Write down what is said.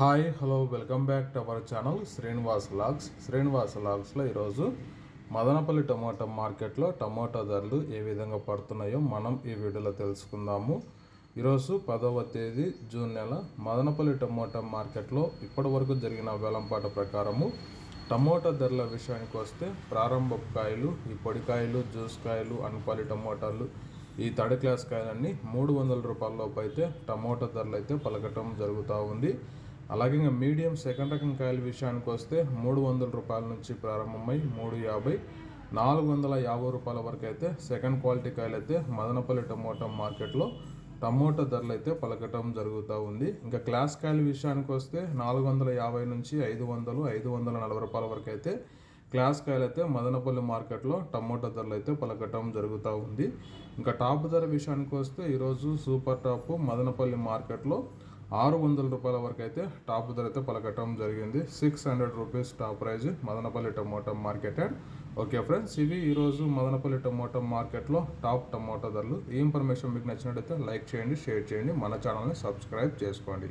Hi hello welcome back to our channel Srinivas logs Srinivas లాగ్స్లో ఈరోజు మదనపల్లి టమాటా మార్కెట్లో టమాటా ధరలు ఏ విధంగా పడుతున్నాయో మనం ఈ వీడియోలో తెలుసుకుందాము. ఈరోజు పదవ తేదీ జూన్ నెల. మదనపల్లి టమోటా మార్కెట్లో ఇప్పటి వరకు జరిగిన వేలంపాట ప్రకారము టమోటా ధరల విషయానికి వస్తే ప్రారంభ కాయలు ఈ పొడికాయలు జ్యూస్ కాయలు అనపాలి టమోటాలు ఈ థర్డ్ క్లాస్ కాయలన్నీ మూడు వందల రూపాయల లోపు అయితే టమోటా ధరలు అయితే పలకటం జరుగుతూ ఉంది. అలాగే ఇంకా మీడియం సెకండ్ రకం కాయల విషయానికి వస్తే మూడు వందల రూపాయల నుంచి ప్రారంభమై మూడు యాభై నాలుగు వందల యాభై రూపాయల వరకు అయితే సెకండ్ క్వాలిటీ కాయలు అయితే మదనపల్లి టమోటా మార్కెట్లో టమోటా ధరలు అయితే పలకటం జరుగుతూ ఉంది. ఇంకా క్లాస్ కాయల విషయానికి వస్తే నాలుగు వందల యాభై నుంచి ఐదు వందలు ఐదు వందల నలభై రూపాయల వరకు అయితే క్లాస్ కాయలు అయితే మదనపల్లి మార్కెట్లో టమోటా ధరలు అయితే పలకటం జరుగుతూ ఉంది. ఇంకా టాప్ ధర విషయానికి వస్తే ఈరోజు సూపర్ టాప్ మదనపల్లి మార్కెట్లో ఆరు వందల రూపాయల వరకు అయితే టాప్ ధర అయితే పలకటం జరిగింది. Six hundred rupees top prize Madanapalle tomato market okay friends ఇవి ఈరోజు మదనపల్లి టమోటా మార్కెట్లో టాప్ టమోటా ధరలు. ఈ ఇన్ఫర్మేషన్ మీకు నచ్చినట్టయితే లైక్ చేయండి షేర్ చేయండి. మన ఛానల్ని సబ్స్క్రైబ్ చేసుకోండి.